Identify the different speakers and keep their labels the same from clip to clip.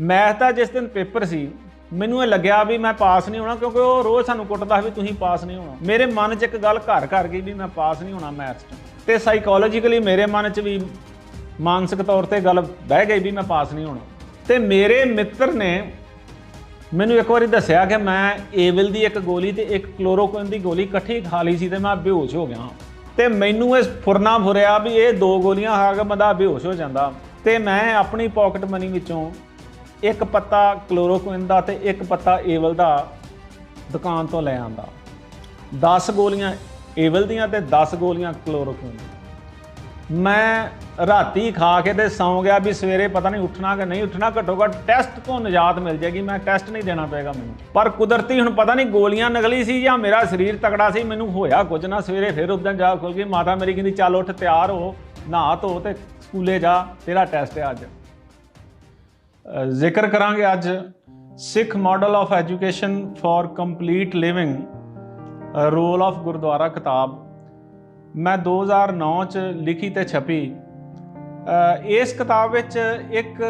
Speaker 1: Math ਦਾ ਜਿਸ ਦਿਨ paper ਸੀ, ਮੈਨੂੰ ਇਹ ਲੱਗਿਆ ਵੀ ਮੈਂ ਪਾਸ ਨਹੀਂ ਹੋਣਾ ਕਿਉਂਕਿ ਉਹ ਰੋਜ਼ ਸਾਨੂੰ ਕੁੱਟਦਾ ਵੀ ਤੁਸੀਂ ਪਾਸ ਨਹੀਂ ਹੋਣਾ। ਮੇਰੇ ਮਨ 'ਚ ਇੱਕ ਗੱਲ ਘਰ ਘਰ ਗਈ ਵੀ ਮੈਂ ਪਾਸ ਨਹੀਂ ਹੋਣਾ ਮੈਥਸ 'ਚ। ਤੇ ਸਾਈਕੋਲੋਜੀਕਲੀ ਮੇਰੇ ਮਨ 'ਚ ਵੀ ਮਾਨਸਿਕ ਤੌਰ ਤੇ ਗੱਲ ਬਹਿ ਗਈ ਵੀ ਮੈਂ ਪਾਸ ਨਹੀਂ ਹੋਣਾ। ਤੇ ਮੇਰੇ ਮਿੱਤਰ ਨੇ ਮੈਨੂੰ ਇੱਕ ਵਾਰੀ ਦੱਸਿਆ ਕਿ ਮੈਂ ਏਵਿਲ ਦੀ ਇੱਕ ਗੋਲੀ ਤੇ ਇੱਕ ਕਲੋਰੋਕੁਇਨ ਦੀ ਗੋਲੀ ਇਕੱਠੀ ਖਾ ਲਈ ਸੀ ਤੇ ਮੈਂ ਬੇਹੋਸ਼ ਹੋ ਗਿਆ ਤੇ ਮੈਨੂੰ ਇਹ ਫੁਰਨਾ ਫੁਰਿਆ ਵੀ ਇਹ ਦੋ ਗੋਲੀਆਂ ਖਾ ਕੇ ਬੰਦਾ ਬੇਹੋਸ਼ ਹੋ ਜਾਂਦਾ। ਤੇ ਮੈਂ ਆਪਣੀ ਪਾਕਟ ਮਨੀ ਵਿੱਚੋਂ ਇੱਕ ਪੱਤਾ ਕਲੋਰੋਕੁਇਨ ਦਾ ਤੇ ਇੱਕ ਪੱਤਾ ਏਵਲ ਦਾ ਦੁਕਾਨ ਤੋਂ ਲੈ ਆਂਦਾ। 10 ਗੋਲੀਆਂ ਏਵਲ ਦੀਆਂ ਤੇ 10 ਗੋਲੀਆਂ ਕਲੋਰੋਕੁਇਨ ਦੀਆਂ। ਮੈਂ ਰਾਤੀ ਖਾ ਕੇ ਤੇ ਸੌਂ ਗਿਆ ਵੀ ਸਵੇਰੇ ਪਤਾ ਨਹੀਂ ਉੱਠਣਾ ਕਿ ਨਹੀਂ ਉੱਠਣਾ, ਘੱਟੋ ਘੱਟ ਟੈਸਟ ਤੋਂ ਨਿਜਾਤ ਮਿਲ ਜਾਏਗੀ, ਮੈਂ ਟੈਸਟ ਨਹੀਂ ਦੇਣਾ ਪਏਗਾ ਮੈਨੂੰ। ਪਰ ਕੁਦਰਤੀ ਹੁਣ ਪਤਾ ਨਹੀਂ ਗੋਲੀਆਂ ਨਕਲੀ ਸੀ ਜਾਂ ਮੇਰਾ ਸਰੀਰ ਤਕੜਾ ਸੀ, ਮੈਨੂੰ ਹੋਇਆ ਕੁਝ ਨਾ, ਸਵੇਰੇ ਫਿਰ ਉਦੋਂ ਜਾ ਖੁੱਲ ਗਈ, ਮਾਤਾ ਮੇਰੀ ਕਹਿੰਦੀ, ਚੱਲ ਉੱਠ, ਤਿਆਰ ਹੋ, ਨਹਾ ਧੋ ਤੇ ਸਕੂਲੇ ਜਾ, ਤੇਰਾ ਟੈਸਟ ਹੈ ਅੱਜ। ਜ਼ਿਕਰ ਕਰਾਂਗੇ ਅੱਜ Sikh model of education for complete living role of gurdwara ਕਿਤਾਬ। ਮੈਂ 2009 ਚ ਲਿਖੀ ਤੇ ਛਪੀ। ਇਸ ਕਿਤਾਬ ਵਿੱਚ ਇੱਕ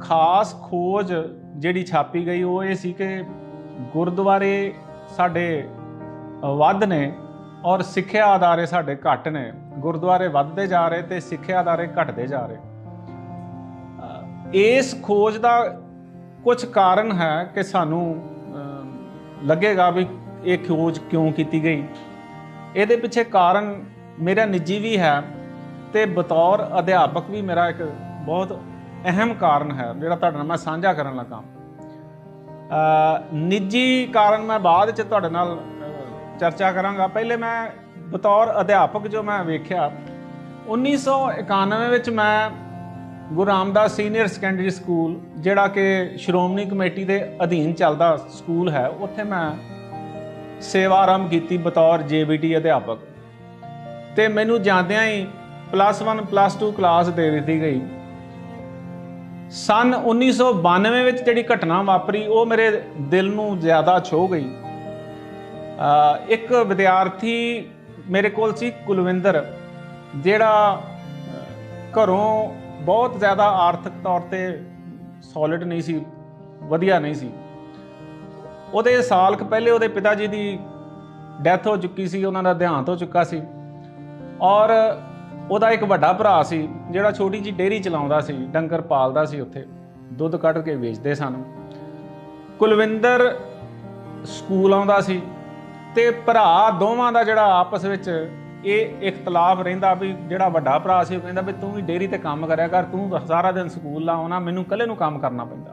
Speaker 1: ਖਾਸ ਖੋਜ ਜਿਹੜੀ ਛਾਪੀ ਗਈ, ਉਹ ਇਹ ਸੀ ਕਿ ਗੁਰਦੁਆਰੇ ਸਾਡੇ ਵੱਧ ਨੇ ਔਰ ਸਿੱਖਿਆ ਅਦਾਰੇ ਸਾਡੇ ਘੱਟ ਨੇ। ਗੁਰਦੁਆਰੇ ਵੱਧਦੇ ਜਾ ਰਹੇ ਤੇ ਸਿੱਖਿਆ ਅਦਾਰੇ ਘਟਦੇ ਜਾ ਰਹੇ। ਇਸ ਖੋਜ ਦਾ ਕੁਝ ਕਾਰਨ ਹੈ ਕਿ ਸਾਨੂੰ ਲੱਗੇਗਾ ਵੀ ਇਹ ਖੋਜ ਕਿਉਂ ਕੀਤੀ ਗਈ। ਇਹਦੇ ਪਿੱਛੇ ਕਾਰਨ ਮੇਰਾ ਨਿੱਜੀ ਵੀ ਹੈ ਤੇ ਬਤੌਰ ਅਧਿਆਪਕ ਵੀ ਮੇਰਾ ਇੱਕ ਬਹੁਤ ਅਹਿਮ ਕਾਰਨ ਹੈ, ਜਿਹੜਾ ਤੁਹਾਡੇ ਨਾਲ ਮੈਂ ਸਾਂਝਾ ਕਰਨ ਲੱਗਾ। ਨਿੱਜੀ ਕਾਰਨ ਮੈਂ ਬਾਅਦ ਚ ਤੁਹਾਡੇ ਨਾਲ ਚਰਚਾ ਕਰਾਂਗਾ। ਪਹਿਲੇ ਮੈਂ ਬਤੌਰ ਅਧਿਆਪਕ ਜੋ ਮੈਂ ਵੇਖਿਆ 1991 ਵਿੱਚ ਮੈਂ Guru Ramdas senior secondary school, ਜਿਹੜਾ ਕਿ ਸ਼੍ਰੋਮਣੀ ਕਮੇਟੀ ਦੇ ਅਧੀਨ ਚੱਲਦਾ ਸਕੂਲ ਹੈ, ਉੱਥੇ ਮੈਂ ਸੇਵਾ ਆਰੰਭ ਕੀਤੀ ਬਤੌਰ ਜੇਬੀਟੀ ਅਧਿਆਪਕ। ਤੇ ਮੈਨੂੰ ਜਾਂਦਿਆਂ ਹੀ ਪਲੱਸ 1 ਪਲੱਸ 2 ਕਲਾਸ ਦੇ ਦਿੱਤੀ ਗਈ। ਸਨ 1992 ਵਿੱਚ ਜਿਹੜੀ ਘਟਨਾ ਵਾਪਰੀ, ਉਹ ਮੇਰੇ ਦਿਲ ਨੂੰ ਜ਼ਿਆਦਾ ਛੋ ਗਈ। ਇੱਕ ਵਿਦਿਆਰਥੀ ਮੇਰੇ ਕੋਲ ਸੀ ਕੁਲਵਿੰਦਰ, ਜਿਹੜਾ ਘਰੋਂ ਬਹੁਤ ਜ਼ਿਆਦਾ ਆਰਥਿਕ ਤੌਰ ਤੇ ਸੋਲਿਡ ਨਹੀਂ ਸੀ, ਵਧੀਆ ਨਹੀਂ ਸੀ। ਉਹਦੇ ਸਾਲ ਕੁ ਪਹਿਲੇ ਉਹਦੇ ਪਿਤਾ ਜੀ ਦੀ ਡੈਥ ਹੋ ਚੁੱਕੀ ਸੀ, ਉਹਨਾਂ ਦਾ ਦੇਹਾਂਤ ਹੋ ਚੁੱਕਾ ਸੀ। ਔਰ ਉਹਦਾ ਇੱਕ ਵੱਡਾ ਭਰਾ ਸੀ, ਜਿਹੜਾ ਛੋਟੀ ਜੀ ਡੇਅਰੀ ਚਲਾਉਂਦਾ ਸੀ, ਡੰਗਰ ਪਾਲਦਾ ਸੀ ਉੱਥੇ, ਦੁੱਧ ਕੱਢ ਕੇ ਵੇਚਦੇ ਸਨ। ਕੁਲਵਿੰਦਰ ਸਕੂਲ ਆਉਂਦਾ ਸੀ ਤੇ ਭਰਾ ਦੋਵਾਂ ਦਾ ਜਿਹੜਾ ਆਪਸ ਵਿੱਚ ਇਹ ਇਖਤਲਾਫ ਰਹਿੰਦਾ ਵੀ ਜਿਹੜਾ ਵੱਡਾ ਭਰਾ ਸੀ, ਉਹ ਕਹਿੰਦਾ ਵੀ ਤੂੰ ਵੀ ਡੇਅਰੀ ਤੇ ਕੰਮ ਕਰਿਆ ਕਰ, ਤੂੰ ਸਾਰਾ ਦਿਨ ਸਕੂਲ ਲਾਉਣਾ ਮੈਨੂੰ ਇਕੱਲੇ ਨੂੰ ਕੰਮ ਕਰਨਾ ਪੈਂਦਾ।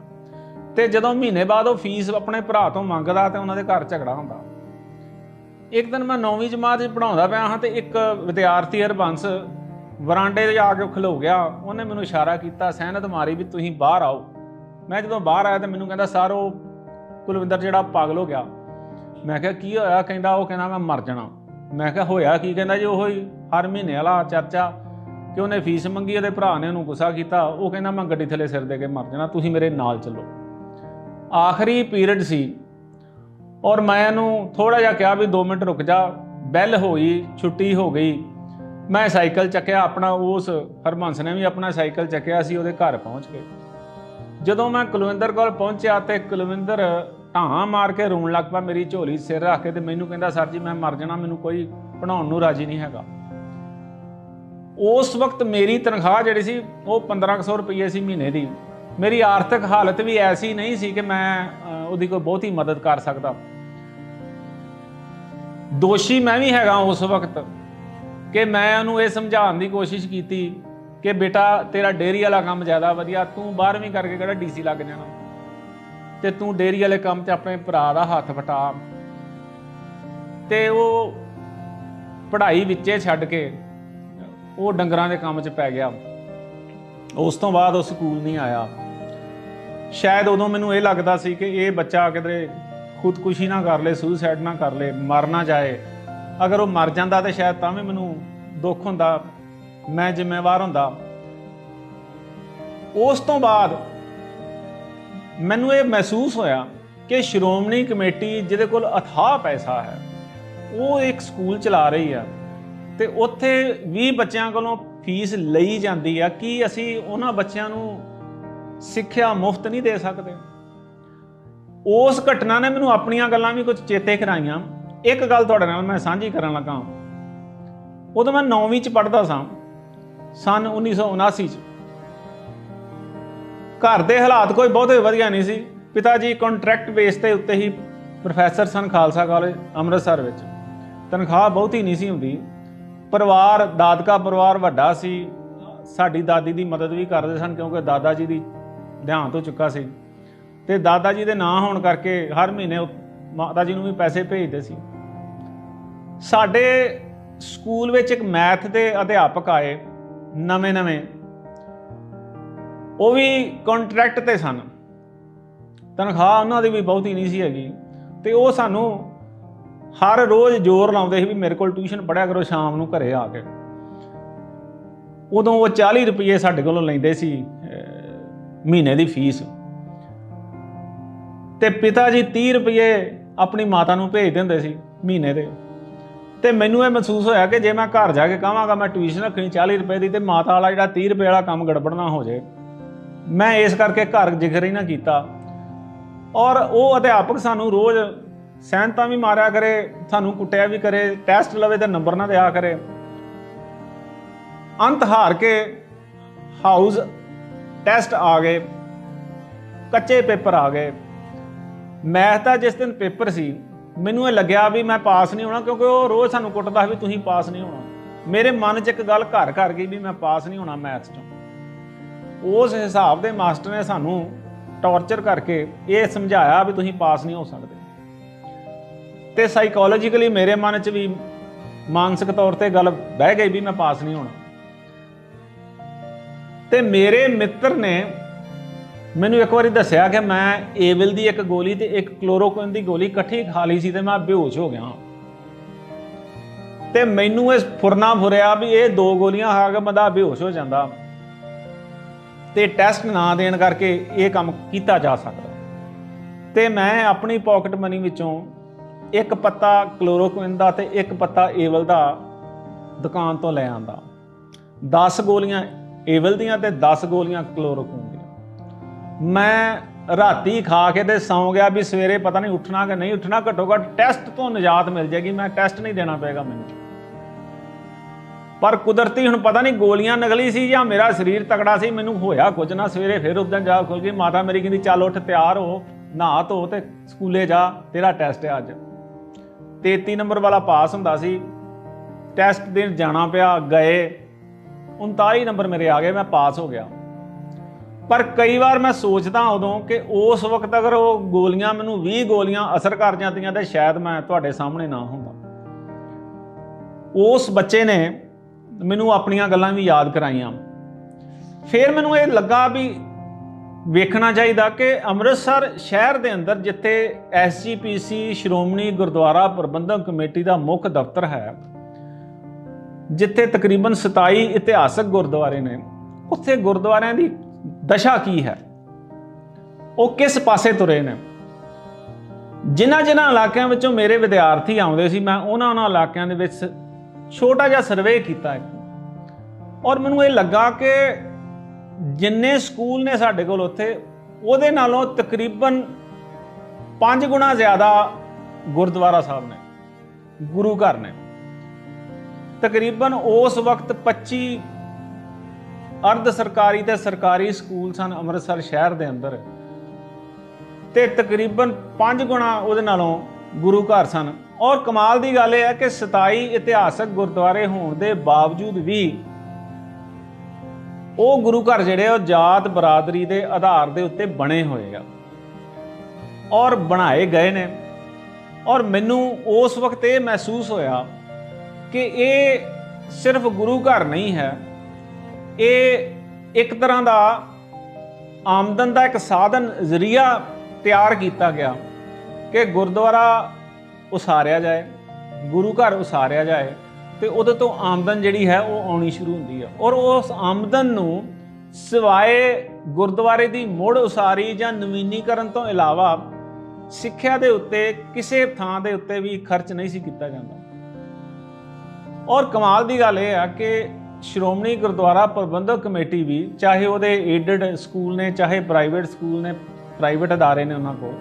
Speaker 1: ਤੇ ਜਦੋਂ ਮਹੀਨੇ ਬਾਅਦ ਉਹ ਫੀਸ ਆਪਣੇ ਭਰਾ ਤੋਂ ਮੰਗਦਾ ਤੇ ਉਹਨਾਂ ਦੇ ਘਰ ਝਗੜਾ ਹੁੰਦਾ। ਇੱਕ ਦਿਨ ਮੈਂ 9ਵੀਂ ਜਮਾਤ 'ਚ ਪੜਾਉਂਦਾ ਪਿਆ ਹਾਂ ਤੇ ਇੱਕ ਵਿਦਿਆਰਥੀ ਹਰਬੰਸ ਵਰਾਂਡੇ 'ਤੇ ਆ ਕੇ ਖਲੋ ਗਿਆ। ਉਹਨੇ ਮੈਨੂੰ ਇਸ਼ਾਰਾ ਕੀਤਾ, ਸਹਿਨਤ ਮਾਰੀ ਵੀ ਤੁਸੀਂ ਬਾਹਰ ਆਓ। ਮੈਂ ਜਦੋਂ ਬਾਹਰ ਆਇਆ ਤਾਂ ਮੈਨੂੰ ਕਹਿੰਦਾ, ਸਰ, ਉਹ ਕੁਲਵਿੰਦਰ ਜਿਹੜਾ ਪਾਗਲ ਹੋ ਗਿਆ। ਮੈਂ ਕਿਹਾ, ਕੀ ਹੋਇਆ? ਕਹਿੰਦਾ, ਉਹ ਕਹਿੰਦਾ ਮੈਂ ਮਰ ਜਾਣਾ। ਮੈਂ ਕਿਹਾ, ਹੋਇਆ ਕੀ? ਕਹਿੰਦਾ ਜੀ, ਉਹ ਹੀ ਹਰ ਮਹੀਨੇ ਵਾਲਾ ਚਰਚਾ ਕਿ ਉਹਨੇ ਫੀਸ ਮੰਗੀ, ਉਹਦੇ ਭਰਾ ਨੇ ਉਹਨੂੰ ਗੁੱਸਾ ਕੀਤਾ। ਉਹ ਕਹਿੰਦਾ, ਮੈਂ ਗੱਡੀ ਥੱਲੇ ਸਿਰ ਦੇ ਕੇ ਮਰ ਜਾਣਾ, ਤੁਸੀਂ ਮੇਰੇ ਨਾਲ ਚੱਲੋ। ਆਖਰੀ ਪੀਰੀਅਡ ਸੀ ਔਰ ਮੈਂ ਇਹਨੂੰ ਥੋੜਾ ਜਿਹਾ ਕਿਹਾ ਵੀ 2 ਮਿੰਟ ਰੁਕ ਜਾ, ਬੈਲ ਹੋਈ, ਛੁੱਟੀ ਹੋ ਗਈ। ਮੈਂ ਸਾਈਕਲ ਚੱਕਿਆ, ਆਪਣਾ ਉਸ ਹਰਮੰਸ ਨੇ ਵੀ ਆਪਣਾ ਸਾਈਕਲ ਚੱਕਿਆ ਸੀ, ਉਹਦੇ ਘਰ ਪਹੁੰਚ ਗਏ। ਜਦੋਂ ਮੈਂ ਕੁਲਵਿੰਦਰ ਕੋਲ ਪਹੁੰਚਿਆ ਤੇ ਕੁਲਵਿੰਦਰ ਢਾਂ ਮਾਰ ਕੇ ਰੋਣ ਲੱਗ ਪਿਆ, ਮੇਰੀ ਝੋਲੀ ਸਿਰ ਰੱਖ ਕੇ ਤੇ ਮੈਨੂੰ ਕਹਿੰਦਾ, ਸਰ ਜੀ, ਮੈਂ ਮਰ ਜਾਣਾ, ਮੈਨੂੰ ਕੋਈ ਪੜਾਉਣ ਨੂੰ ਰਾਜੀ ਨਹੀਂ ਹੈਗਾ। ਉਸ ਵਕਤ ਮੇਰੀ ਤਨਖਾਹ ਜਿਹੜੀ ਸੀ, ਉਹ 1500 ਰੁਪਏ ਸੀ ਮਹੀਨੇ ਦੀ। ਮੇਰੀ ਆਰਥਿਕ ਹਾਲਤ ਵੀ ਐਸੀ ਨਹੀਂ ਸੀ ਕਿ ਮੈਂ ਉਹਦੀ ਕੋਈ ਬਹੁਤੀ ਮਦਦ ਕਰ ਸਕਦਾ। ਦੋਸ਼ੀ ਮੈਂ ਵੀ ਹੈਗਾ ਉਸ ਵਕਤ ਕਿ ਮੈਂ ਉਹਨੂੰ ਇਹ ਸਮਝਾਉਣ ਦੀ ਕੋਸ਼ਿਸ਼ ਕੀਤੀ ਕਿ, ਬੇਟਾ, ਤੇਰਾ ਡੇਰੀ ਵਾਲਾ ਕੰਮ ਜ਼ਿਆਦਾ ਵਧੀਆ, ਤੂੰ 12ਵੀਂ ਕਰਕੇ ਕਿਹੜਾ ਡੀਸੀ ਲੱਗ ਜਾਣਾ? ਤੇ ਤੂੰ ਡੇਰੀ ਵਾਲੇ ਕੰਮ ਤੇ ਆਪਣੇ ਭਰਾ ਦਾ ਹੱਥ ਵਟਾ। ਤੇ ਉਹ ਪੜ੍ਹਾਈ ਵਿੱਚੇ ਛੱਡ ਕੇ ਉਹ ਡੰਗਰਾਂ ਦੇ ਕੰਮ 'ਚ ਪੈ ਗਿਆ। ਉਸ ਤੋਂ ਬਾਅਦ ਉਹ ਸਕੂਲ ਨਹੀਂ ਆਇਆ। ਸ਼ਾਇਦ ਉਦੋਂ ਮੈਨੂੰ ਇਹ ਲੱਗਦਾ ਸੀ ਕਿ ਇਹ ਬੱਚਾ ਕਿਤੇ ਖੁਦਕੁਸ਼ੀ ਨਾ ਕਰ ਲੇ ਸੁਸਾਈਡ ਨਾ ਕਰ ਲੇ, ਮਰ ਨਾ ਜਾਏ। ਅਗਰ ਉਹ ਮਰ ਜਾਂਦਾ ਤੇ ਸ਼ਾਇਦ ਤਾਂ ਵੀ ਮੈਨੂੰ ਦੁੱਖ ਹੁੰਦਾ, ਮੈਂ ਜ਼ਿੰਮੇਵਾਰ ਹੁੰਦਾ। ਉਸ ਤੋਂ ਬਾਅਦ ਮੈਨੂੰ ਇਹ ਮਹਿਸੂਸ ਹੋਇਆ ਕਿ ਸ਼੍ਰੋਮਣੀ ਕਮੇਟੀ ਜਿਹਦੇ ਕੋਲ ਅਥਾਹ ਪੈਸਾ ਹੈ, ਉਹ ਇੱਕ ਸਕੂਲ ਚਲਾ ਰਹੀ ਆ ਤੇ ਉੱਥੇ 20 ਬੱਚਿਆਂ ਕੋਲੋਂ ਫੀਸ ਲਈ ਜਾਂਦੀ ਆ। ਕੀ ਅਸੀਂ ਉਹਨਾਂ ਬੱਚਿਆਂ ਨੂੰ ਸਿੱਖਿਆ ਮੁਫਤ ਨਹੀਂ ਦੇ ਸਕਦੇ? ਉਸ ਘਟਨਾ ਨੇ ਮੈਨੂੰ ਆਪਣੀਆਂ ਗੱਲਾਂ ਵੀ ਕੁਝ ਚੇਤੇ ਕਰਾਈਆਂ। ਇੱਕ ਗੱਲ ਤੁਹਾਡੇ ਨਾਲ ਮੈਂ ਸਾਂਝੀ ਕਰਨ ਲੱਗਾ ਉਦੋਂ ਮੈਂ 9ਵੀਂ ਚ ਪੜ੍ਹਦਾ ਸਾਂ, ਸਨ 1979 ਚ। ਘਰ ਦੇ ਹਾਲਾਤ ਕੋਈ ਬਹੁਤੇ ਵਧੀਆ ਨਹੀਂ ਸੀ। ਪਿਤਾ ਜੀ ਕੰਟਰੈਕਟ ਬੇਸ ਤੇ ਉੱਤੇ ਹੀ ਪ੍ਰੋਫੈਸਰ ਸਨ ਖਾਲਸਾ ਕਾਲਜ ਅੰਮ੍ਰਿਤਸਰ ਵਿੱਚ। ਤਨਖਾਹ ਬਹੁਤੀ ਨਹੀਂ ਸੀ ਹੁੰਦੀ। ਪਰਿਵਾਰ, ਦਾਦਕਾ ਪਰਿਵਾਰ ਵੱਡਾ ਸੀ। ਸਾਡੀ ਦਾਦੀ ਦੀ ਮਦਦ ਵੀ ਕਰਦੇ ਸਨ ਕਿਉਂਕਿ ਦਾਦਾ ਜੀ ਦੀ ਦੇਹਾਂਤ ਤੋਂ ਚੁੱਕਾ ਸੀ। ਤੇ ਦਾਦਾ ਜੀ ਦੇ ਨਾਂ ਹੋਣ ਕਰਕੇ ਹਰ ਮਹੀਨੇ ਮਾਤਾ ਜੀ ਨੂੰ ਵੀ ਪੈਸੇ ਭੇਜਦੇ ਸੀ। ਸਾਡੇ ਸਕੂਲ ਵਿੱਚ ਇੱਕ ਮੈਥ ਦੇ ਅਧਿਆਪਕ ਆਏ, ਨਵੇਂ-ਨਵੇਂ। ਉਹ ਵੀ ਕੰਟਰੈਕਟ ਤੇ ਸਨ। ਤਨਖਾਹ ਉਹਨਾਂ ਦੀ ਵੀ ਬਹੁਤੀ ਨਹੀਂ ਸੀ ਹੈਗੀ। ਤੇ ਉਹ ਸਾਨੂੰ ਹਰ ਰੋਜ਼ ਜ਼ੋਰ ਲਾਉਂਦੇ ਸੀ ਵੀ ਮੇਰੇ ਕੋਲ ਟਿਊਸ਼ਨ ਪੜਿਆ ਕਰੋ ਸ਼ਾਮ ਨੂੰ ਘਰੇ ਆ ਕੇ। ਉਦੋਂ ਉਹ 40 ਰੁਪਏ ਸਾਡੇ ਕੋਲੋਂ ਲੈਂਦੇ ਸੀ ਮਹੀਨੇ ਦੀ ਫੀਸ। ਤੇ ਪਿਤਾ ਜੀ 30 ਰੁਪਏ ਆਪਣੀ ਮਾਤਾ ਨੂੰ ਭੇਜ ਦਿੰਦੇ ਸੀ ਮਹੀਨੇ ਦੇ। ਤੇ ਮੈਨੂੰ ਇਹ ਮਹਿਸੂਸ ਹੋਇਆ ਕਿ ਜੇ ਮੈਂ ਘਰ ਜਾ ਕੇ ਕਹਾਂਗਾ ਮੈਂ ਟਿਊਸ਼ਨ ਰੱਖਣੀ 40 ਰੁਪਏ ਦੀ ਤੇ ਮਾਤਾ ਵਾਲਾ ਜਿਹੜਾ 30 ਰੁਪਏ ਵਾਲਾ ਕੰਮ ਗੜਬੜਨਾ ਹੋ ਜਾਏ। ਮੈਂ ਇਸ ਕਰਕੇ ਘਰ ਜ਼ਿਕਰ ਹੀ ਨਾ ਕੀਤਾ। ਔਰ ਉਹ ਅਧਿਆਪਕ ਸਾਨੂੰ ਰੋਜ਼ ਸੈਨਤਾ ਵੀ ਮਾਰਿਆ ਕਰੇ, ਸਾਨੂੰ ਕੁੱਟਿਆ ਵੀ ਕਰੇ ਟੈਸਟ ਲਵੇ ਤੇ ਨੰਬਰ ਨਾ ਦਿਆ ਕਰੇ। ਅੰਤ ਹਾਰ ਕੇ ਹਾਊਸ ਟੈਸਟ ਆ ਗਏ। ਕੱਚੇ ਪੇਪਰ ਆ ਗਏ। ਮੈਥ ਦਾ ਜਿਸ ਦਿਨ ਪੇਪਰ ਸੀ, ਮੈਨੂੰ ਇਹ ਲੱਗਿਆ ਵੀ ਮੈਂ ਪਾਸ ਨਹੀਂ ਹੋਣਾ ਕਿਉਂਕਿ ਉਹ ਰੋਜ਼ ਸਾਨੂੰ ਕੁੱਟਦਾ ਵੀ ਤੁਸੀਂ ਪਾਸ ਨਹੀਂ ਹੋਣਾ। ਮੇਰੇ ਮਨ 'ਚ ਇੱਕ ਗੱਲ ਘਰ ਘਰ ਗਈ ਵੀ ਮੈਂ ਪਾਸ ਨਹੀਂ ਹੋਣਾ ਮੈਥ 'ਚੋਂ। ਉਸ ਹਿਸਾਬ ਦੇ ਮਾਸਟਰ ਨੇ ਸਾਨੂੰ ਟੌਰਚਰ ਕਰਕੇ ਇਹ ਸਮਝਾਇਆ ਵੀ ਤੁਸੀਂ ਪਾਸ ਨਹੀਂ ਹੋ ਸਕਦੇ। ਤੇ ਸਾਈਕੋਲੋਜੀਕਲੀ ਮੇਰੇ ਮਨ 'ਚ ਵੀ ਮਾਨਸਿਕ ਤੌਰ ਤੇ ਗੱਲ ਬਹਿ ਗਈ ਵੀ ਮੈਂ ਪਾਸ ਨਹੀਂ ਹੋਣਾ। ਤੇ ਮੇਰੇ ਮਿੱਤਰ ਨੇ ਮੈਨੂੰ ਇੱਕ ਵਾਰੀ ਦੱਸਿਆ ਕਿ ਮੈਂ ਏਵਲ ਦੀ ਇੱਕ ਗੋਲੀ ਤੇ ਇੱਕ ਕਲੋਰੋਕੁਇਨ ਦੀ ਗੋਲੀ ਇਕੱਠੀ ਖਾ ਲਈ ਸੀ ਤੇ ਮੈਂ ਬੇਹੋਸ਼ ਹੋ ਗਿਆ। ਤੇ ਮੈਨੂੰ ਇਸ ਫੁਰਨਾ ਫੁਰਿਆ ਵੀ ਇਹ ਦੋ ਗੋਲੀਆਂ ਖਾ ਕੇ ਬੰਦਾ ਬੇਹੋਸ਼ ਹੋ ਜਾਂਦਾ। ਤੇ ਟੈਸਟ ਨਾ ਦੇਣ ਕਰਕੇ ਇਹ ਕੰਮ ਕੀਤਾ ਜਾ ਸਕਦਾ। ਤੇ ਮੈਂ ਆਪਣੀ ਪਾਕਟ ਮਨੀ ਵਿੱਚੋਂ ਇੱਕ ਪੱਤਾ ਕਲੋਰੋਕੁਇਨ ਦਾ ਤੇ ਇੱਕ ਪੱਤਾ ਏਵਲ ਦਾ ਦੁਕਾਨ ਤੋਂ ਲੈ ਆਂਦਾ। 10 ਗੋਲੀਆਂ ਏਵਲ ਦੀਆਂ ਤੇ 10 ਗੋਲੀਆਂ ਕਲੋਰੋਕੁਇਨ ਦੀਆਂ। ਮੈਂ ਰਾਤੀ ਖਾ ਕੇ ਤੇ ਸੌਂ ਗਿਆ ਵੀ ਸਵੇਰੇ ਪਤਾ ਨਹੀਂ ਉੱਠਣਾ ਕਿ ਨਹੀਂ ਉੱਠਣਾ, ਘੱਟੋ ਘੱਟ ਟੈਸਟ ਤੋਂ ਨਿਜਾਤ ਮਿਲ ਜਾਏਗੀ। ਮੈਂ ਟੈਸਟ ਨਹੀਂ ਦੇਣਾ ਪਏਗਾ ਮੈਨੂੰ। ਪਰ ਕੁਦਰਤੀ ਹੁਣ ਪਤਾ ਨਹੀਂ ਗੋਲੀਆਂ ਨਕਲੀ ਸੀ ਜਾਂ ਮੇਰਾ ਸਰੀਰ ਤਕੜਾ ਸੀ, ਮੈਨੂੰ ਹੋਇਆ ਕੁਝ ਨਾ, ਸਵੇਰੇ ਫਿਰ ਉਦੋਂ ਜਾ ਖੁੱਲ ਗਈ ਮਾਤਾ ਮੇਰੀ ਕਹਿੰਦੀ, ਚੱਲ ਉੱਠ, ਤਿਆਰ ਹੋ, ਨਹਾ ਧੋ ਤੇ ਸਕੂਲੇ ਜਾ, ਤੇਰਾ ਟੈਸਟ ਹੈ ਅੱਜ। 33 ਨੰਬਰ ਵਾਲਾ ਪਾਸ ਹੁੰਦਾ ਸੀ ਟੈਸਟ ਦੇਣ ਜਾਣਾ ਪਿਆ, ਗਏ 39 ਨੰਬਰ ਮੇਰੇ ਆ ਗਏ, ਮੈਂ ਪਾਸ ਹੋ ਗਿਆ। ਪਰ ਕਈ ਵਾਰ ਮੈਂ ਸੋਚਦਾ ਉਦੋਂ ਕਿ ਉਸ ਵਕਤ ਅਗਰ ਉਹ ਗੋਲੀਆਂ, ਮੈਨੂੰ 20 ਗੋਲੀਆਂ ਅਸਰ ਕਰ ਜਾਂਦੀਆਂ ਤਾਂ ਸ਼ਾਇਦ ਮੈਂ ਤੁਹਾਡੇ ਸਾਹਮਣੇ ਨਾ ਹੁੰਦਾ। ਉਸ ਬੱਚੇ ਨੇ ਮੈਨੂੰ ਆਪਣੀਆਂ ਗੱਲਾਂ ਵੀ ਯਾਦ ਕਰਾਈਆਂ। ਫਿਰ ਮੈਨੂੰ ਇਹ ਲੱਗਾ ਵੀ ਵੇਖਣਾ ਚਾਹੀਦਾ ਕਿ ਅੰਮ੍ਰਿਤਸਰ ਸ਼ਹਿਰ ਦੇ ਅੰਦਰ ਜਿੱਥੇ ਐਸਜੀਪੀਸੀ ਸ਼੍ਰੋਮਣੀ ਗੁਰਦੁਆਰਾ ਪ੍ਰਬੰਧਕ ਕਮੇਟੀ ਦਾ ਮੁੱਖ ਦਫ਼ਤਰ ਹੈ, ਜਿੱਥੇ ਤਕਰੀਬਨ 27 ਇਤਿਹਾਸਕ ਗੁਰਦੁਆਰੇ ਨੇ, ਉੱਥੇ ਗੁਰਦੁਆਰਿਆਂ ਦੀ ਦਸ਼ਾ ਕੀ ਹੈ? ਉਹ ਕਿਸ ਪਾਸੇ ਤੁਰੇ ਨੇ? ਜਿਨ੍ਹਾਂ ਜਿਨ੍ਹਾਂ ਇਲਾਕਿਆਂ ਵਿੱਚੋਂ ਮੇਰੇ ਵਿਦਿਆਰਥੀ ਆਉਂਦੇ ਸੀ, ਮੈਂ ਉਹਨਾਂ ਉਹਨਾਂ ਇਲਾਕਿਆਂ ਦੇ ਵਿੱਚ ਛੋਟਾ ਜਿਹਾ ਸਰਵੇ ਕੀਤਾ ਇੱਕ। ਔਰ ਮੈਨੂੰ ਇਹ ਲੱਗਾ ਕਿ ਜਿੰਨੇ ਸਕੂਲ ਨੇ ਸਾਡੇ ਕੋਲ ਉੱਥੇ, ਉਹਦੇ ਨਾਲੋਂ ਤਕਰੀਬਨ 5 ਗੁਣਾ ਜ਼ਿਆਦਾ ਗੁਰਦੁਆਰਾ ਸਾਹਿਬ ਨੇ, ਗੁਰੂ ਘਰ ਨੇ। ਤਕਰੀਬਨ ਉਸ ਵਕਤ 25 ਅਰਧ ਸਰਕਾਰੀ ਤੇ ਸਰਕਾਰੀ ਸਕੂਲ ਸਨ ਅੰਮ੍ਰਿਤਸਰ ਸ਼ਹਿਰ ਦੇ ਅੰਦਰ। ਤੇ ਤਕਰੀਬਨ 5 ਗੁਣਾ ਉਹਦੇ ਨਾਲੋਂ ਗੁਰੂ ਘਰ ਸਨ। ਔਰ ਕਮਾਲ ਦੀ ਗੱਲ ਇਹ ਹੈ ਕਿ 27 ਇਤਿਹਾਸਕ ਗੁਰਦੁਆਰੇ ਹੋਣ ਦੇ ਬਾਵਜੂਦ ਵੀ ਉਹ ਗੁਰੂ ਘਰ ਜਿਹੜੇ ਉਹ ਜਾਤ ਬਰਾਦਰੀ ਦੇ ਆਧਾਰ ਦੇ ਉੱਤੇ ਬਣੇ ਹੋਏ ਆ ਔਰ ਬਣਾਏ ਗਏ ਨੇ। ਔਰ ਮੈਨੂੰ ਉਸ ਵਕਤ ਇਹ ਮਹਿਸੂਸ ਹੋਇਆ ਕਿ ਇਹ ਸਿਰਫ ਗੁਰੂ ਘਰ ਨਹੀਂ ਹੈ। ਇਹ ਇੱਕ ਤਰ੍ਹਾਂ ਦਾ ਆਮਦਨ ਦਾ ਇੱਕ ਸਾਧਨ ਜ਼ਰੀਆ ਤਿਆਰ ਕੀਤਾ ਗਿਆ ਕਿ ਗੁਰਦੁਆਰਾ ਉਸਾਰਿਆ ਜਾਏ, ਗੁਰੂ ਘਰ ਉਸਾਰਿਆ ਜਾਏ ਤੇ ਉਹਦੇ ਤੋਂ ਆਮਦਨ ਜਿਹੜੀ ਹੈ ਉਹ ਆਉਣੀ ਸ਼ੁਰੂ ਹੁੰਦੀ ਹੈ ਔਰ ਉਸ ਆਮਦਨ ਨੂੰ ਸਿਵਾਏ ਗੁਰਦੁਆਰੇ ਦੀ ਮੁੜ ਉਸਾਰੀ ਜਾਂ ਨਵੀਨੀਕਰਨ ਤੋਂ ਇਲਾਵਾ ਸਿੱਖਿਆ ਦੇ ਉੱਤੇ ਕਿਸੇ ਥਾਂ ਦੇ ਉੱਤੇ ਵੀ ਖਰਚ ਨਹੀਂ ਸੀ ਕੀਤਾ ਜਾਂਦਾ। ਔਰ ਕਮਾਲ ਦੀ ਗੱਲ ਇਹ ਆ ਕਿ ਸ਼੍ਰੋਮਣੀ ਗੁਰਦੁਆਰਾ ਪ੍ਰਬੰਧਕ ਕਮੇਟੀ ਵੀ, ਚਾਹੇ ਉਹਦੇ ਏਡਡ ਸਕੂਲ ਨੇ, ਚਾਹੇ ਪ੍ਰਾਈਵੇਟ ਸਕੂਲ ਨੇ ਪ੍ਰਾਈਵੇਟ ਅਦਾਰੇ ਨੇ ਉਹਨਾਂ ਕੋਲ,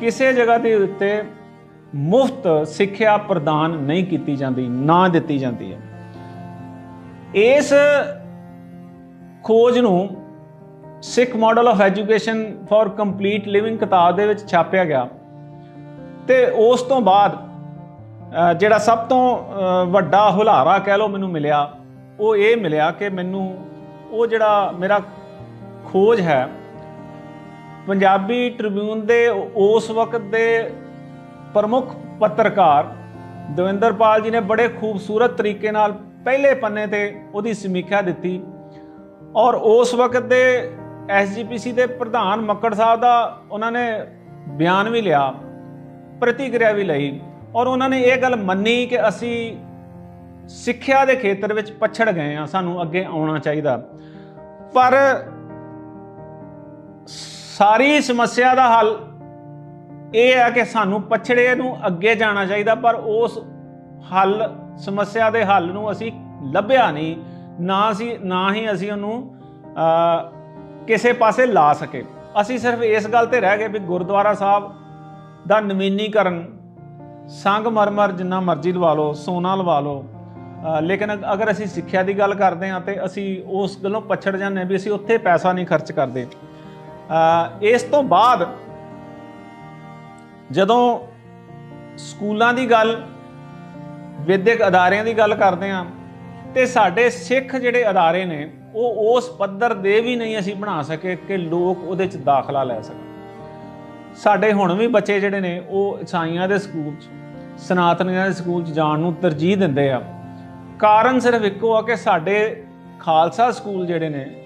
Speaker 1: ਕਿਸੇ ਜਗ੍ਹਾ ਦੇ ਉੱਤੇ ਮੁਫਤ ਸਿੱਖਿਆ ਪ੍ਰਦਾਨ ਨਹੀਂ ਕੀਤੀ ਜਾਂਦੀ, ਨਾ ਦਿੱਤੀ ਜਾਂਦੀ ਹੈ। ਇਸ ਖੋਜ ਨੂੰ Sikh model of education for complete living ਕਿਤਾਬ ਦੇ ਵਿੱਚ ਛਾਪਿਆ ਗਿਆ ਤੇ ਉਸ ਤੋਂ ਬਾਅਦ ਜਿਹੜਾ ਸਭ ਤੋਂ ਵੱਡਾ ਹੁਲਾਰਾ ਕਹਿ ਲਓ ਮੈਨੂੰ ਮਿਲਿਆ, ਉਹ ਇਹ ਮਿਲਿਆ ਕਿ ਮੈਨੂੰ ਉਹ ਜਿਹੜਾ ਮੇਰਾ ਖੋਜ ਹੈ, ਪੰਜਾਬੀ ਟ੍ਰਿਬਿਊਨ ਦੇ ਉਸ ਵਕਤ ਦੇ ਪ੍ਰਮੁੱਖ ਪੱਤਰਕਾਰ ਦਵਿੰਦਰਪਾਲ ਜੀ ਨੇ ਬੜੇ ਖੂਬਸੂਰਤ ਤਰੀਕੇ ਨਾਲ ਪਹਿਲੇ ਪੰਨੇ ਤੇ ਉਹਦੀ ਸਮੀਖਿਆ ਦਿੱਤੀ ਔਰ ਉਸ ਵਕਤ ਦੇ ਐਸਜੀਪੀਸੀ ਦੇ ਪ੍ਰਧਾਨ ਮੱਕੜ ਸਾਹਿਬ ਦਾ ਉਹਨਾਂ ਨੇ ਬਿਆਨ ਵੀ ਲਿਆ, ਪ੍ਰਤੀਕਿਰਿਆ ਵੀ ਲਈ ਔਰ ਉਹਨਾਂ ਨੇ ਇਹ ਗੱਲ ਮੰਨੀ ਕਿ ਅਸੀਂ ਸਿੱਖਿਆ ਦੇ ਖੇਤਰ ਵਿੱਚ ਪਛੜ ਗਏ ਆ ਸਾਨੂੰ ਅੱਗੇ ਆਉਣਾ ਚਾਹੀਦਾ। ਪਰ ਸਾਰੀ ਸਮੱਸਿਆ ਦਾ ਹੱਲ ਇਹ ਹੈ ਕਿ ਸਾਨੂੰ ਪਛੜੇ ਨੂੰ ਅੱਗੇ ਜਾਣਾ ਚਾਹੀਦਾ, ਪਰ ਉਸ ਹੱਲ, ਸਮੱਸਿਆ ਦੇ ਹੱਲ ਨੂੰ ਅਸੀਂ ਲੱਭਿਆ ਨਹੀਂ। ਨਾ ਅਸੀਂ, ਨਾ ਹੀ ਅਸੀਂ ਉਹਨੂੰ ਕਿਸੇ ਪਾਸੇ ਲਾ ਸਕੇ। ਅਸੀਂ ਸਿਰਫ ਇਸ ਗੱਲ ਤੇ ਰਹਿ ਗਏ ਵੀ ਗੁਰਦੁਆਰਾ ਸਾਹਿਬ ਦਾ ਨਵੀਨੀਕਰਨ, ਸੰਗ ਮਰਮਰ ਜਿੰਨਾ ਮਰਜ਼ੀ ਲਵਾ ਲਓ, ਸੋਨਾ ਲਵਾ ਲਓ। ਲੇਕਿਨ ਅਗਰ ਅਸੀਂ ਸਿੱਖਿਆ ਦੀ ਗੱਲ ਕਰਦੇ ਹਾਂ ਤੇ ਅਸੀਂ ਉਸ ਗੱਲੋਂ ਪਛੜ ਜਾਂਦੇ ਹਾਂ ਵੀ ਅਸੀਂ ਉੱਥੇ ਪੈਸਾ ਨਹੀਂ ਖਰਚ ਕਰਦੇ। ਇਸ ਤੋਂ ਬਾਅਦ ਜਦੋਂ ਸਕੂਲਾਂ ਦੀ ਗੱਲ, ਵਿਦਿਅਕ ਅਦਾਰਿਆਂ ਦੀ ਗੱਲ ਕਰਦੇ ਹਾਂ, ਤੇ ਸਾਡੇ ਸਿੱਖ ਜਿਹੜੇ ਅਦਾਰੇ ਨੇ, ਉਹ ਉਸ ਪੱਧਰ ਦੇ ਵੀ ਨਹੀਂ ਅਸੀਂ ਬਣਾ ਸਕੇ ਕਿ ਲੋਕ ਉਹਦੇ ਚ ਦਾਖਲਾ ਲੈ ਸਕਣ। ਸਾਡੇ ਹੁਣ ਵੀ ਬੱਚੇ ਜਿਹੜੇ ਨੇ, ਉਹ ਈਸਾਈਆਂ ਦੇ ਸਕੂਲ 'ਚ, ਸਨਾਤਨੀਆਂ ਦੇ ਸਕੂਲ 'ਚ ਜਾਣ ਨੂੰ ਤਰਜੀਹ ਦਿੰਦੇ ਆ। ਕਾਰਨ ਸਿਰਫ ਇੱਕੋ ਆ ਕਿ ਸਾਡੇ ਖਾਲਸਾ ਸਕੂਲ ਜਿਹੜੇ ਨੇ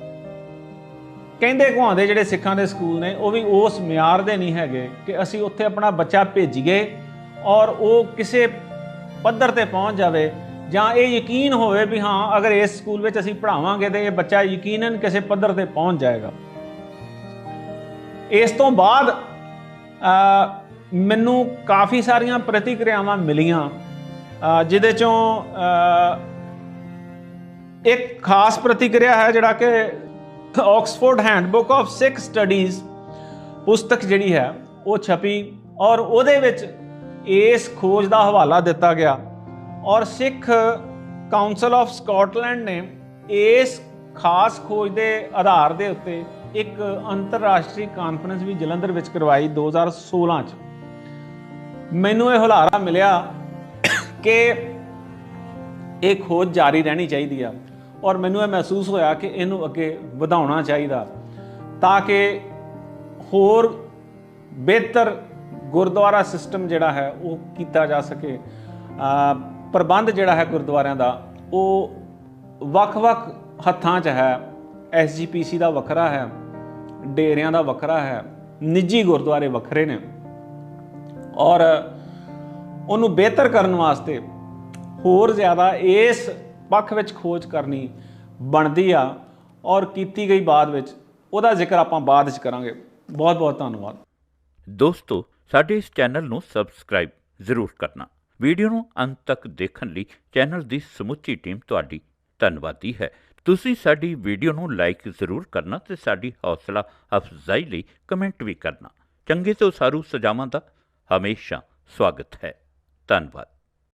Speaker 1: ਕਹਿੰਦੇ ਘੁਆਉਂਦੇ ਜਿਹੜੇ ਸਿੱਖਾਂ ਦੇ ਸਕੂਲ ਨੇ ਉਹ ਵੀ ਉਸ ਮਿਆਰ ਦੇ ਨਹੀਂ ਹੈਗੇ ਕਿ ਅਸੀਂ ਉੱਥੇ ਆਪਣਾ ਬੱਚਾ ਭੇਜੀਏ ਔਰ ਉਹ ਕਿਸੇ ਪੱਧਰ ਤੇ ਪਹੁੰਚ ਜਾਵੇ ਜਾਂ ਇਹ ਯਕੀਨ ਹੋਵੇ ਵੀ ਹਾਂ ਅਗਰ ਇਸ ਸਕੂਲ ਵਿੱਚ ਅਸੀਂ ਪੜ੍ਹਾਵਾਂਗੇ ਤੇ ਇਹ ਬੱਚਾ ਯਕੀਨਨ ਕਿਸੇ ਪੱਧਰ ਤੇ ਪਹੁੰਚ ਜਾਏਗਾ। ਇਸ ਤੋਂ ਬਾਅਦ ਮੈਨੂੰ ਕਾਫੀ ਸਾਰੀਆਂ ਪ੍ਰਤੀਕਿਰਿਆਵਾਂ ਮਿਲੀਆਂ ਅ, ਜਿਹਦੇ ਚੋਂ ਇੱਕ ਖਾਸ ਪ੍ਰਤੀਕਿਰਿਆ ਹੈ ਜਿਹੜਾ ਕਿ Oxford handbook of Sikh studies ਪੁਸਤਕ ਜਿਹੜੀ ਹੈ, ਉਹ ਛਪੀ ਔਰ ਉਹਦੇ ਵਿੱਚ ਇਸ ਖੋਜ ਦਾ ਹਵਾਲਾ ਦਿੱਤਾ ਗਿਆ ਔਰ ਸਿੱਖ ਕਾਉਂਸਲ ਆਫ ਸਕਾਟਲੈਂਡ ਨੇ ਇਸ ਖਾਸ ਖੋਜ ਦੇ ਆਧਾਰ ਦੇ ਉੱਤੇ ਇੱਕ ਅੰਤਰਰਾਸ਼ਟਰੀ ਕਾਨਫਰੰਸ ਵੀ ਜਲੰਧਰ ਵਿੱਚ ਕਰਵਾਈ 2016 ਚ। ਮੈਨੂੰ ਇਹ ਹੁਲਾਰਾ ਮਿਲਿਆ ਕਿ ਇਹ ਖੋਜ ਜਾਰੀ ਰਹਿਣੀ ਚਾਹੀਦੀ ਆ। ਔਰ ਮੈਨੂੰ ਇਹ ਮਹਿਸੂਸ ਹੋਇਆ ਕਿ ਇਹਨੂੰ ਅੱਗੇ ਵਧਾਉਣਾ ਚਾਹੀਦਾ ਤਾਂ ਕਿ ਹੋਰ ਬਿਹਤਰ ਗੁਰਦੁਆਰਾ ਸਿਸਟਮ ਜਿਹੜਾ ਹੈ ਉਹ ਕੀਤਾ ਜਾ ਸਕੇ। ਪ੍ਰਬੰਧ ਜਿਹੜਾ ਹੈ ਗੁਰਦੁਆਰਿਆਂ ਦਾ, ਉਹ ਵੱਖ-ਵੱਖ ਹੱਥਾਂ 'ਚ ਹੈ। ਐਸਜੀਪੀਸੀ ਦਾ ਵੱਖਰਾ ਹੈ, ਡੇਰਿਆਂ ਦਾ ਵੱਖਰਾ ਹੈ, ਨਿੱਜੀ ਗੁਰਦੁਆਰੇ ਵੱਖਰੇ ਨੇ। ਔਰ ਉਹਨੂੰ ਬਿਹਤਰ ਕਰਨ ਵਾਸਤੇ ਹੋਰ ਜ਼ਿਆਦਾ ਇਸ ਪੱਖ ਵਿੱਚ ਖੋਜ ਕਰਨੀ ਬਣਦੀ ਆ ਔਰ ਕੀਤੀ ਗਈ ਬਾਅਦ ਵਿੱਚ ਉਹਦਾ ਜ਼ਿਕਰ ਆਪਾਂ ਬਾਅਦ ਵਿੱਚ ਕਰਾਂਗੇ। ਬਹੁਤ ਬਹੁਤ ਧੰਨਵਾਦ।
Speaker 2: ਦੋਸਤੋ, ਸਾਡੇ ਇਸ ਚੈਨਲ ਨੂੰ ਸਬਸਕ੍ਰਾਈਬ ਜ਼ਰੂਰ ਕਰਨਾ। ਵੀਡੀਓ ਨੂੰ ਅੰਤ ਤੱਕ ਦੇਖਣ ਲਈ ਚੈਨਲ ਦੀ ਸਮੁੱਚੀ ਟੀਮ ਤੁਹਾਡੀ ਧੰਨਵਾਦੀ ਹੈ। ਤੁਸੀਂ ਸਾਡੀ ਵੀਡੀਓ ਨੂੰ ਲਾਈਕ ਜ਼ਰੂਰ ਕਰਨਾ ਤੇ ਸਾਡੀ ਹੌਸਲਾ ਅਫਜ਼ਾਈ ਲਈ ਕਮੈਂਟ ਵੀ ਕਰਨਾ। ਚੰਗੇ ਤੋਂ ਸਾਰੂ ਸਜਾਵਾਂ ਦਾ ਹਮੇਸ਼ਾ ਸਵਾਗਤ ਹੈ। ਧੰਨਵਾਦ।